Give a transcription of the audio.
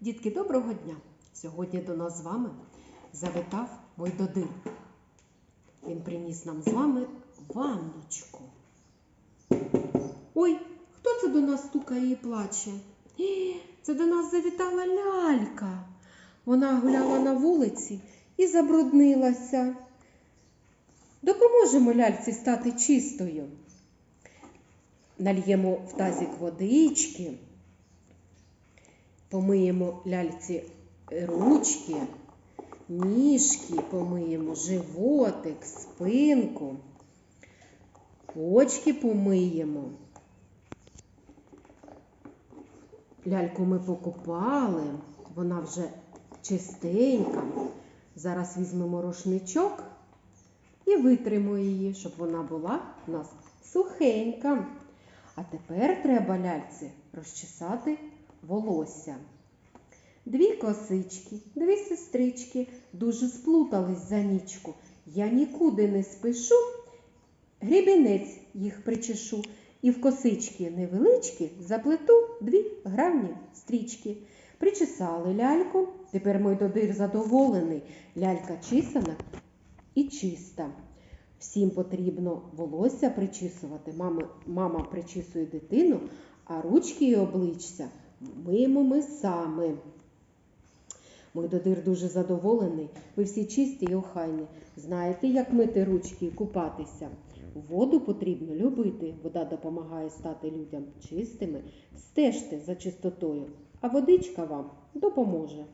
Дітки, доброго дня! Сьогодні до нас з вами завітав Мойдодин. Він приніс нам з вами ванночку. Ой, хто це до нас стукає і плаче? Це до нас завітала лялька. Вона гуляла на вулиці і забруднилася. Допоможемо ляльці стати чистою. Нальємо в тазик водички. Помиємо ляльці ручки, ніжки, помиємо животик, спинку, очки помиємо. Ляльку ми покупали, вона вже чистенька. Зараз візьмемо рушничок і витримо її, щоб вона була у нас сухенька. А тепер треба ляльці розчесати волосся. Дві косички, дві сестрички дуже сплутались за нічку. Я нікуди не спішу, грібінець їх причешу, і в косички невеличкі заплету дві гравні стрічки. Причесали ляльку, тепер мой додир задоволений. Лялька чисана і чиста. Всім потрібно волосся причісувати. Мама, мама причісує дитину, а ручки і обличчя миємо ми саме. Мой додир дуже задоволений. Ви всі чисті і охайні. Знаєте, як мити ручки і купатися? Воду потрібно любити. Вода допомагає стати людям чистими. Стежте за чистотою, а водичка вам допоможе.